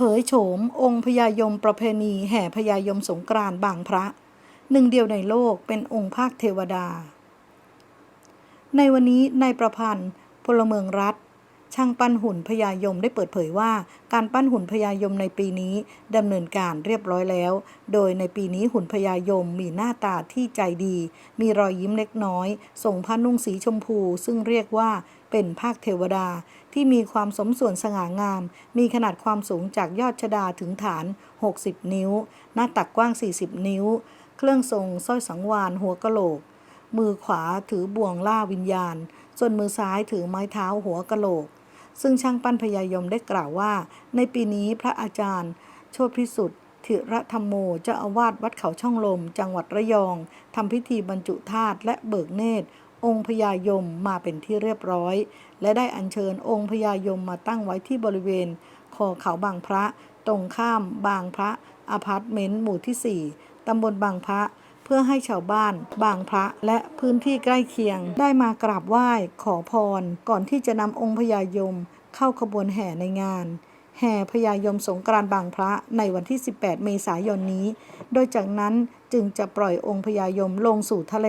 เผยโฉมองค์พญายมประเพณีแห่พญายมสงกรานต์บางพระ หนึ่งเดียวในโลกเป็นองค์ภาคเทวดา ในวันนี้นายประพันธ์พลเมืองรัฐ ช่างปั้นหุ่นพญายมได้เปิดเผยว่า การปั้นหุ่นพญายมในปีนี้ดำเนินการเรียบร้อยแล้ว โดยในปีนี้หุ่นพญายมมีหน้าตาที่ใจดี มีรอยยิ้มเล็กน้อย ส่งผ้านุ่งสีชมพู ซึ่งเรียกว่าเป็นภาคเทวดา ที่มีความสมส่วนสง่างาม มีขนาดความสูงจากยอดชดาถึงฐาน 60 นิ้ว หน้าตักกว้าง 40 นิ้ว เครื่องทรงสร้อยสังวานหัวกะโหลก มือขวาถือบ่วงล่าวิญญาณ ส่วนมือซ้ายถือไม้เท้าหัวกะโหลก ซึ่งช่างปั้นพญายมได้กล่าวว่า ในปีนี้พระอาจารย์ โชติพิสุทธิ์ธิระธรรมโมเจ้าอาวาสวัดเขาช่องลม จังหวัดระยองทำพิธีบรรจุธาตุและเบิกเนตร องค์พญายมมาเป็นที่เรียบร้อย และได้อัญเชิญองค์พญายมมาตั้งไว้ที่บริเวณคอเขาบางพระ ตรงข้ามบางพระอพาร์ตเมนต์หมู่ที่ 4ตำบลบางพระ พื่อให้ชาวบ้าน บางพระและพื้นที่ใกล้เคียง ได้มากราบไหว้ขอพร ก่อนที่จะนำองค์พญายม เข้าขบวนแห่ในงาน แห่พญายมสงกรานต์บางพระในวันที่ 18 เมษายนนี้ โดยจากนั้นจึงจะปล่อยองค์พญายมลงสู่ทะเล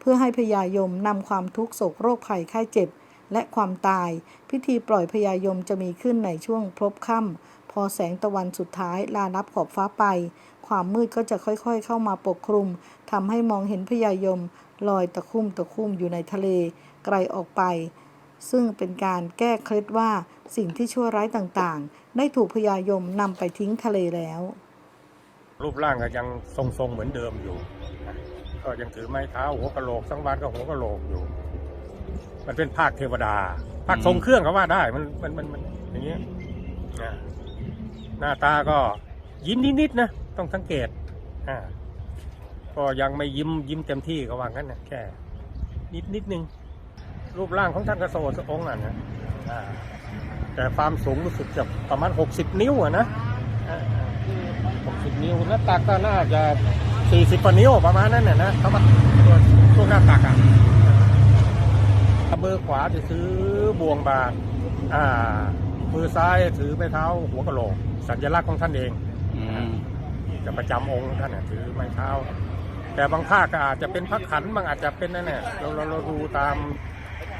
เพื่อให้พญายมนำความทุกข์โศกโรคภัยไข้เจ็บและความตาย พิธีปล่อยพญายมจะมีขึ้นในช่วงพลบค่ำ พอแสงตะวันสุดท้ายลานับขอบฟ้าไป ความมืดก็จะค่อยๆ เข้ามาปกคลุมทำให้มองเห็นพญายมลอยตะคุ่มตะคุ่มอยู่ในทะเล ไกลออกไป ซึ่งเป็นการแก้เคล็ดว่าสิ่งที่ชั่วร้ายต่างๆ ได้ถูกพญายมนำไปทิ้งทะเลแล้ว รูปร่างก็ยังทรงๆเหมือนเดิมอยู่ ก็ยังถือไม้เท้าหัวกะโหลกสังวานก็หัวกะโหลกอยู่ มันเป็นภาคเทวดาภาคทรงเครื่องก็ว่าได้มันมันมันอย่างเงี้ย หน้าตาก็ยิ้มนิดๆนะ ต้องสังเกตอ่าก็ยังไม่ยิ้มยิ้มเต็มที่ก็ว่างั้นนะแค่นิดนิดนึง รูปร่างของท่านกระโสดองค์น่ะนะแต่ความสูงรู้สึกจะประมาณ 60 นิ้วอะนะอ่าหกสิบนิ้วหน้าตักก็น่าจะสี่สิบกว่านิ้วประมาณนั้นน่ะนะเขามาตัวช่วงหน้าตักอะมือร์ขวาจะถือบวงบาทอ่า มือซ้ายถือไม้เท้าหัวกะโหลก สัญลักษณ์ของท่านเองอืมจะประจำองค์ของท่านน่ะถือไม้เท้า แต่บางภาคก็อาจจะเป็นพระขันธ์บางอาจจะเป็นนั่นแหละเราเราเราดูตาม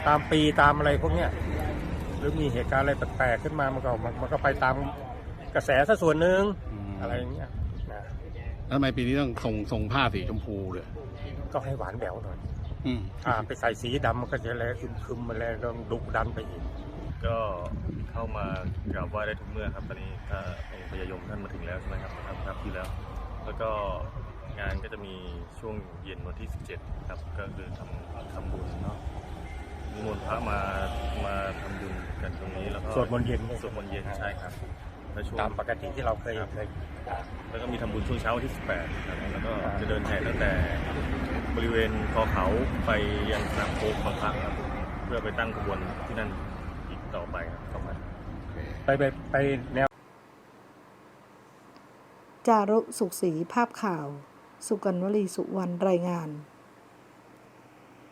ตามปีตามอะไรพวกเนี้ยหรือมีเหตุการณ์อะไรแปลกๆขึ้นมามันก็มันมันก็ไปตามกระแสซะส่วนหนึ่งอะไรอย่างเงี้ยนะแล้วทำไมปีนี้ต้องส่งส่งผ้าสีชมพูเลยก็ให้หวานแหววหน่อย อืม อ่าไปใส่สีดำมันก็จะแลคึมคึมๆมาแล้วต้องดุดันไปอีก ก็เข้ามากราบไหว้ได้ทุกเมื่อครับตอนนี้ถ้าองค์พญายมท่านมาถึงแล้วใช่ไหมครับครับครับที่แล้ว แล้วก็งานก็จะมีช่วงเย็นวันที่ 17 ครับ ก็คือทำทำบุญเนาะนิมนต์พระมามาทำบุญกันตรงนี้แล้วก็สวดมนต์เย็นสวดมนต์เย็นใช่ครับแล้วช่วง ตามปกติที่เราเคยครับ เคยอ่าแล้วก็มีทำบุญช่วงเช้าวันที่ 18ครับแล้วก็อ่าจะเดินแห่ตั้งแต่บริเวณคอเขาไปยังสนามโค้งบางพระครับ เพื่อไปตั้งขบวนที่นั่นอีก ต่อไปครับต่อไปไปไปไปแนว จารุสุขศรีภาพข่าว สุกัญวลีสุวรรณรายงาน